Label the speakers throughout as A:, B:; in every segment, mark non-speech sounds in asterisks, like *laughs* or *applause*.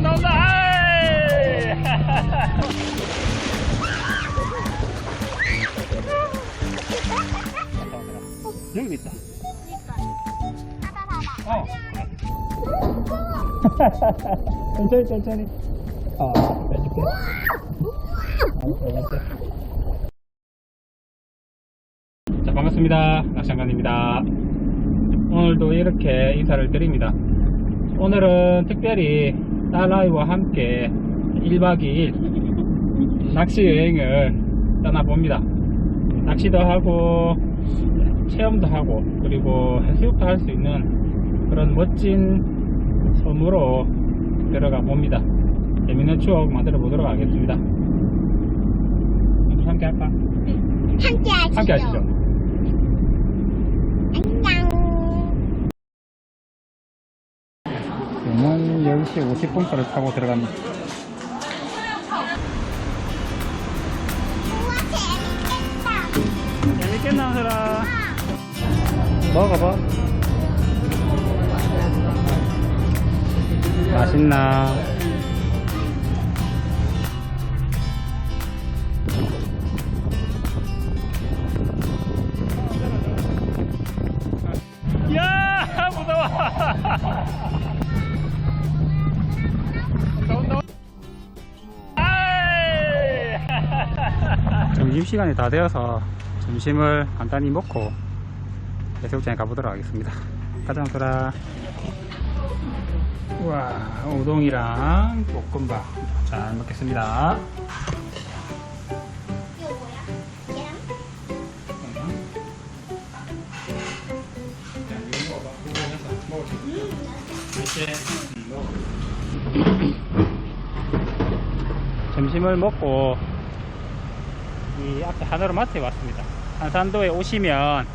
A: 온다 온다 아이! 여기 있다 어 천천히 천천히 아 빼줄게 아, 빼줄게. 자 반갑습니다 낚시장관입니다 오늘도 이렇게 인사를 드립니다 오늘은 특별히 딸아이와 함께 1박 2일 낚시 여행을 떠나봅니다 낚시도 하고 체험도 하고 그리고 해수욕도 할 수 있는 그런 멋진 섬으로 들어가 봅니다 재밌는 추억 만들어 보도록 하겠습니다 함께 할까?
B: 함께 하시죠.
A: 함께 하시죠
B: 안녕.
A: 저는 10시 50분거를 타고 들어갑니다. 재밌겠나 하더라? 먹어봐 맛있나 점심시간이 다 되어서 점심을 간단히 먹고 해수욕장에 가보도록 하겠습니다 가자 얘들아 우와 우동이랑 볶음밥 잘 먹겠습니다? 점심을 먹고 이 앞에 하늘마트에 왔습니다. 한산도에 오시면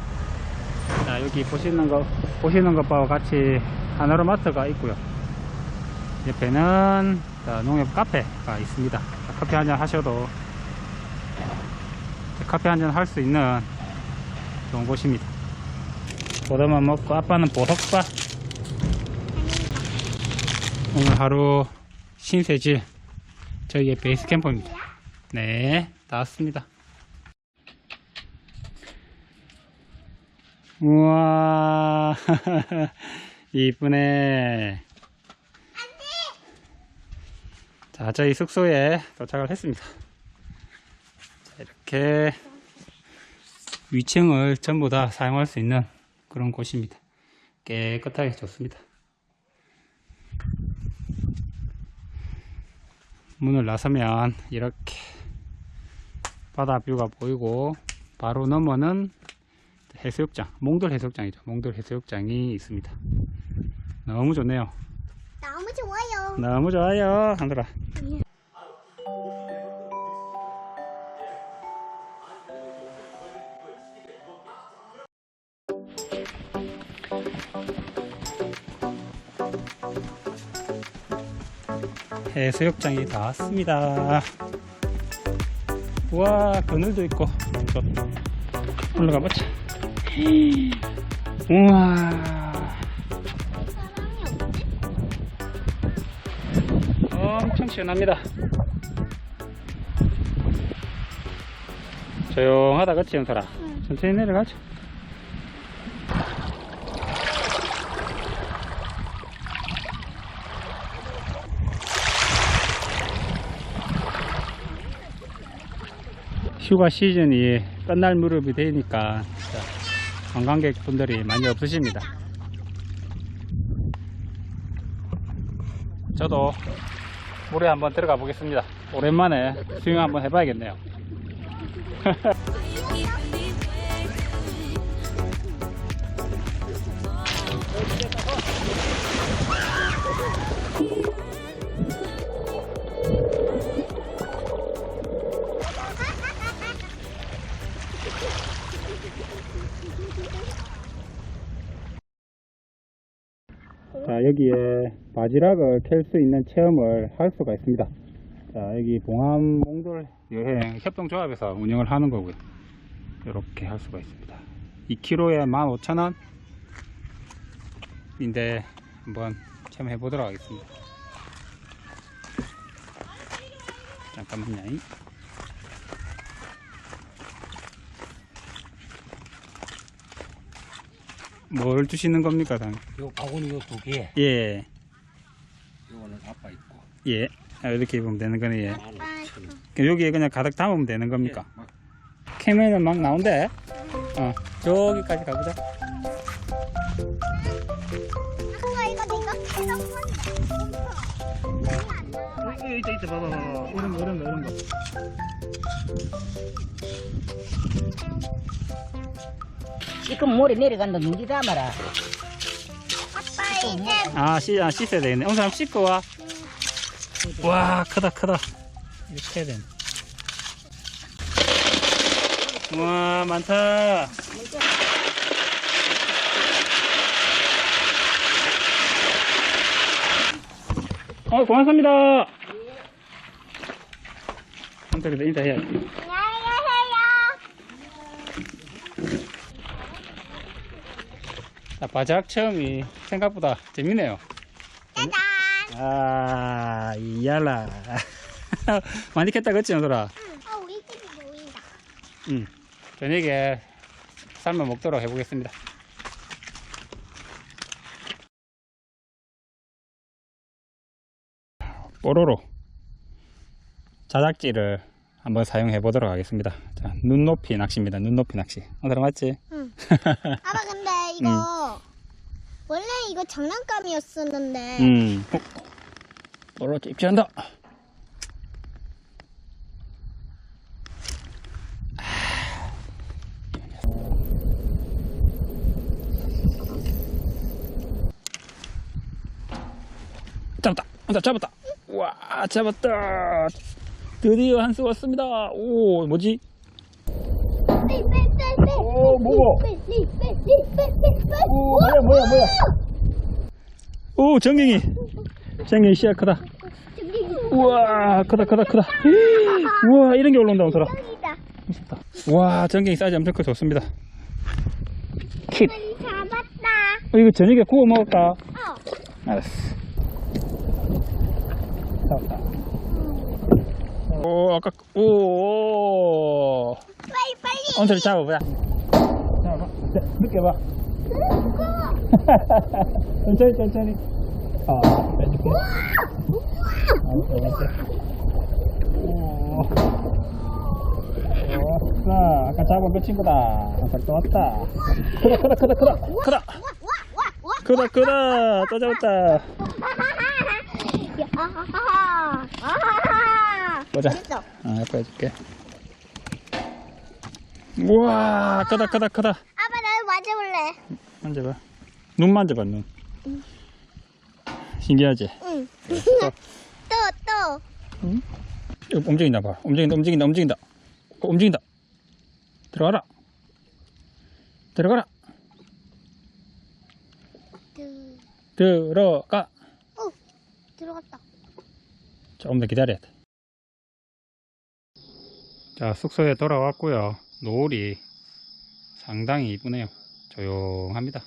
A: 자, 여기 보시는 거 보시는 것과 같이 하늘마트가 있고요. 옆에는 자, 농협 카페가 있습니다. 자, 커피 한 잔 하셔도 자, 커피 한 잔 할 수 있는 좋은 곳입니다. 보다만 먹고 아빠는 보석밥 오늘 하루 신세질 저희의 베이스 캠프입니다. 네, 다 왔습니다. 우와, *laughs* 이쁘네. 자, 저희 숙소에 도착을 했습니다. 자, 이렇게 위층을 전부 다 사용할 수 있는 그런 곳입니다. 깨끗하게 좋습니다. 문을 나서면 이렇게 바다 뷰가 보이고 바로 넘어는 해수욕장, 몽돌 해수욕장이죠. 몽돌 해수욕장이 있습니다. 너무 좋네요.
B: 너무 좋아요.
A: 너무 좋아요. 한들아. 해수욕장이 다 왔습니다. 우와, 그늘도 있고. 저 올라가 보자. 우와. 엄청 시원합니다. 조용하다, 그치, 연설아? 천천히 내려가자. 휴가 시즌이 끝날 무렵이 되니까 관광객분들이 많이 없으십니다. 저도 물에 한번 들어가 보겠습니다. 오랜만에 수영 한번 해봐야겠네요. *laughs* 자, 여기에 바지락을 캘 수 있는 체험을 할 수가 있습니다. 자, 여기 봉암 몽돌 여행 협동조합에서 운영을 하는 거고요. 이렇게 할 수가 있습니다. 2kg에 15,000원 인데 한번 체험해 보도록 하겠습니다. 잠깐만요. 뭘 주시는 겁니까, 당?
C: 요 바구니 요두 개.
A: 예,
C: 요거는 아빠 있고.
A: 예. 아, 이렇게 입으면 되는 거네, 예. 그럼 여기에 그냥 가득 담으면 되는 겁니까?
C: 예, 막
A: 캠에는 막 나온대. 어, 저기까지 가보자. 어, 이따, 이따, 봐봐, 봐봐. 이런 거, 이런 거, 이런 거.
D: 지금 모래 내려간다 눈기 담아라.
B: 아빠 이제
A: 아, 씻, 아, 씻어야 되겠네. 한번 씻고 와. 와, 크다, 크다. 이렇게 해야 되네. 와, 많다. 어, 고맙습니다. 한쪽에도 인사해야지.
B: 안녕하세요.
A: 자, 바작 체험이 생각보다 재밌네요.
B: 짜잔.
A: 아, 이야라. *laughs* 많이 캤다, 그치, 연설아?
B: 어 우리 집이 보인다.
A: 응. 저녁에 삶아 먹도록 해보겠습니다. 뽀로로 자작지를 한번 사용해 보도록 하겠습니다. 자, 눈높이 낚시입니다. 눈높이 낚시. 오늘 맞지?
B: 응. *laughs* 아빠 근데 이거 원래 이거 장난감이었었는데
A: 음. 어, 뽀로로 입질한다. 잡았다. 잡았다. 잡았다. 와, 잡았다. 드디어 한 수 왔습니다. 오, 뭐지? 오, 뭐고? 오, 뭐야, 뭐야, 뭐야. 오, 정갱이. 정갱이 씨야 크다. 우와, 크다, 크다, 크다. 우와, 이런 게 올라온다, 오더라. 무섭다. 와, 전갱이 사이즈 엄청 커 좋습니다.
B: 잡았다.
A: 어, 이거 저녁에 구워 먹을까?
B: 어.
A: 알았어. 잡았다. 오, 아까, 오, 오.
B: 빨리 빨리.
A: 언소리 잡아보자. 잡아봐. 자, 느껴봐. 천천히, 천천히. 어, 빼줄게. 어, 빼줄게. 오. 왔어. 아까 잡은 그 친구다. 아까 또 왔다. 크다, 크다, 크다, 크다, 크다. 크다, 크다. 또 잡았다.
B: 아하하. 아하하.
A: 보자.
B: 됐어.
A: 아, 아빠 해줄게. 우와, 크다, 크다, 크다.
B: 아빠 나도 맞아볼래.
A: 만져봐. 눈 만져봐, 눈. 신기하지?
B: 응. *laughs*
A: 또.
B: 또 또.
A: 이거 움직인다, 봐. 움직인다, 움직인다, 움직인다. 어, 움직인다. 들어가라. 들어가라.
B: 드.
A: 들어가.
B: 어. 들어갔다.
A: 조금 더 기다려야 돼. 자, 숙소에 돌아왔고요. 노을이 상당히 이쁘네요. 조용합니다.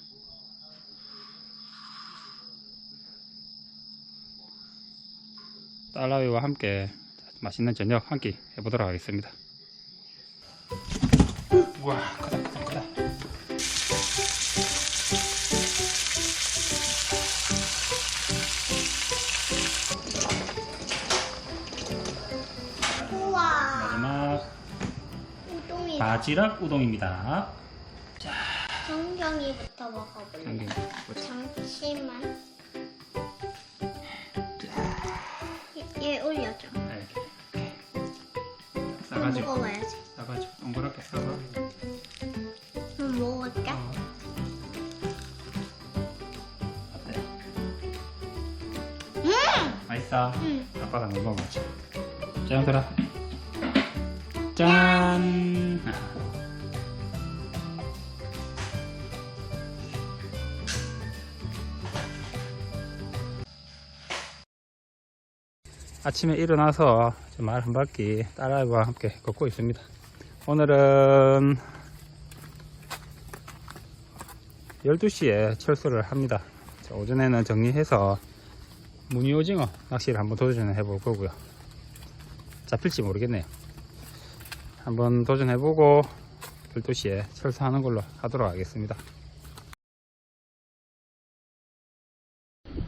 A: 딸아이와 함께 맛있는 저녁 한 끼 해보도록 하겠습니다. 우와. 바지락 우동입니다.
B: 정경이부터 먹어볼래.
A: 잠깐 보자.
B: 잠시만. 얘, 얘 올려줘.
A: 네.
B: 한번
A: 싸가지고
B: 먹어봐야지.
A: 싸가지고 동그랗게 싸가.
B: 한번 먹어볼까?
A: 어. 어때?
B: 음!
A: 맛있어.
B: 응.
A: 아빠가 한번 먹어보지. 짠 들어. 짠. 아침에 일어나서 말 한 바퀴 딸아이와 함께 걷고 있습니다. 오늘은 12시에 철수를 합니다. 자, 오전에는 정리해서 무늬 오징어 낚시를 한번 도전해 볼 거고요. 잡힐지 모르겠네요. 한번 도전해보고 12시에 철수하는 걸로 하도록 하겠습니다.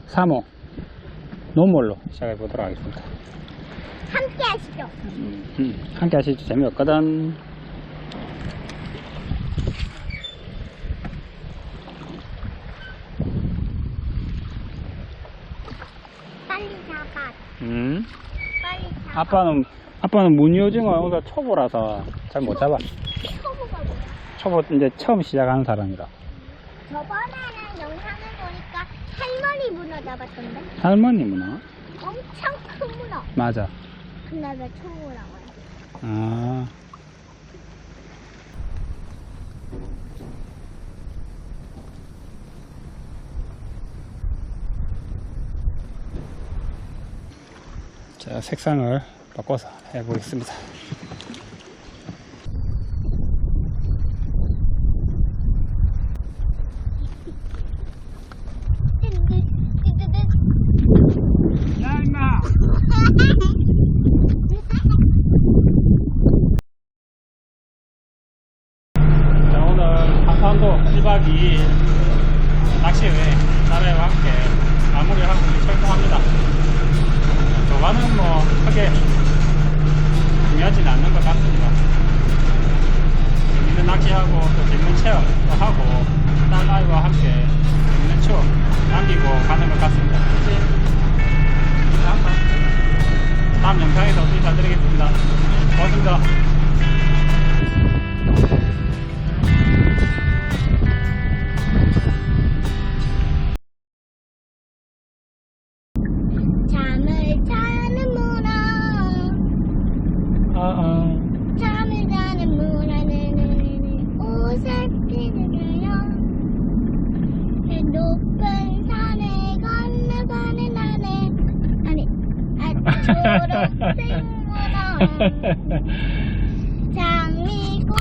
A: 3호 노멀로 시작해 보도록 하겠습니다.
B: 함께 하시죠.
A: 음, 함께 하시죠. 재미없거든.
B: 빨리 잡아.
A: 음.
B: 빨리 잡아.
A: 아빠는 아빠는 무늬오징어 여기가 초보라서 잘 못 잡아.
B: 초보가 뭐야?
A: 초보 이제 처음 시작하는 사람이라.
B: 보니까 할머니 문어 잡았던데?
A: 할머니 문어?
B: 엄청 큰 문어.
A: 맞아.
B: 근데 왜 초보라고 해?
A: 아. 자, 색상을 바꿔서 해보겠습니다. 야, 임마! 자, 오늘 한산도 1박 2일 낚시회 나라와 함께 마무리하고 이제 철공합니다. 조과는 뭐 크게 중요하진 않는 것 같습니다. 낚시하고 또 재밌는 체험도 하고 딸아이와 함께 재밌는 추억 남기고 가는 것 같습니다. 그치? 다음 영상에서 또 인사드리겠습니다. 고맙습니다.
B: 나는 아니 아 초록색 문어